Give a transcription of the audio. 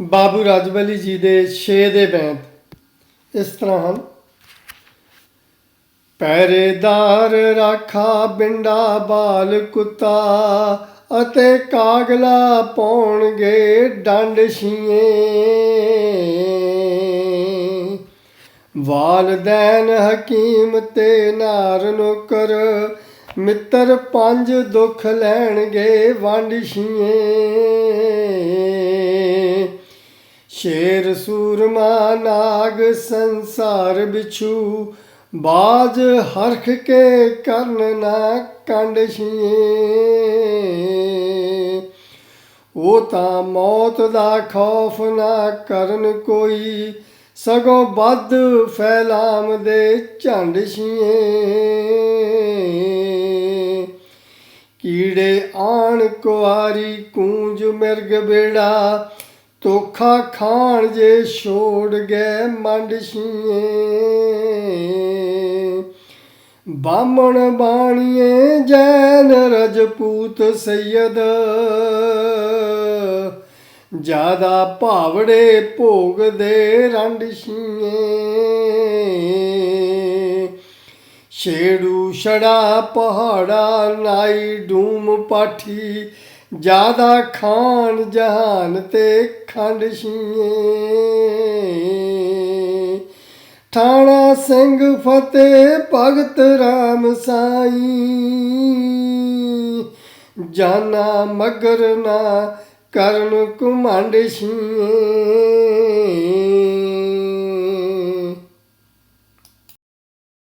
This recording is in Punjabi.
ਬਾਬੂ ਰਾਜਵਲੀ ਜੀ ਦੇ 6 ਦੇ ਬੈਂਤ। ਇਸ ਤਰ੍ਹਾਂ ਹਨ। ਪਹਿਰੇਦਾਰ ਰਾਖਾ ਬਿੰਡਾ ਬਾਲ ਕੁੱਤਾ ਅਤੇ ਕਾਗਲਾ ਪਾਉਣਗੇ ਡੰਡ ਛੀਏ। ਵਾਲਦੈਨ ਹਕੀਮ ਤੇ ਨਾਰ ਨੌਕਰ ਮਿੱਤਰ ਪੰਜ ਦੁੱਖ ਲੈਣਗੇ ਵੰਡ ਛੀਏ। ਸ਼ੇਰ ਸੂਰਮਾ ਨਾਗ ਸੰਸਾਰ ਵਿਛੂ ਬਾਜ ਹਰਖ ਕੇ ਕਰਨ ਨਾ ਕੰਡ ਛੀਏ। ਉਹ ਤਾਂ ਮੌਤ ਦਾ ਖੌਫ ਨਾ ਕਰਨ ਕੋਈ, ਸਗੋਂ ਵੱਧ ਫੈਲਾਮ ਦੇ ਝੰਡ ਛੀਏ। ਕੀੜੇ ਆਣ ਕੁਆਰੀ, ਕੂੰਜ ਮਿਰਗ ਬੇੜਾ ਤੋਖਾ ਖਾਣ ਜੇ ਛੋੜ ਗਏ ਮੰਡ ਛੀਏ। ਬਾਮਣ ਬਾਣੀਏ ਜੈਨ ਰਜਪੂਤ ਸੈਯਦ ਜ਼ਿਆਦਾ ਭਾਵੜੇ ਭੋਗ ਦੇ ਰੰਡ ਛੀਏ। ਛੇੜੂ ਛੜਾ ਪਹਾੜਾ ਨਾਈ ਡੂਮ ਪਾਠੀ। ਜ਼ਿਆਦਾ ਖਾਨ ਜਹਾਨ ਤੇ ਖੰਡ ਛੀਏ। ਠਾਣਾ ਸਿੰਘ ਫਤਿਹ ਭਗਤ ਰਾਮ ਸਾਈ। ਜਾਨਾ ਮਗਰ ਨਾ ਕਰਨ ਕੁਮੰਡ ਛੀਏ।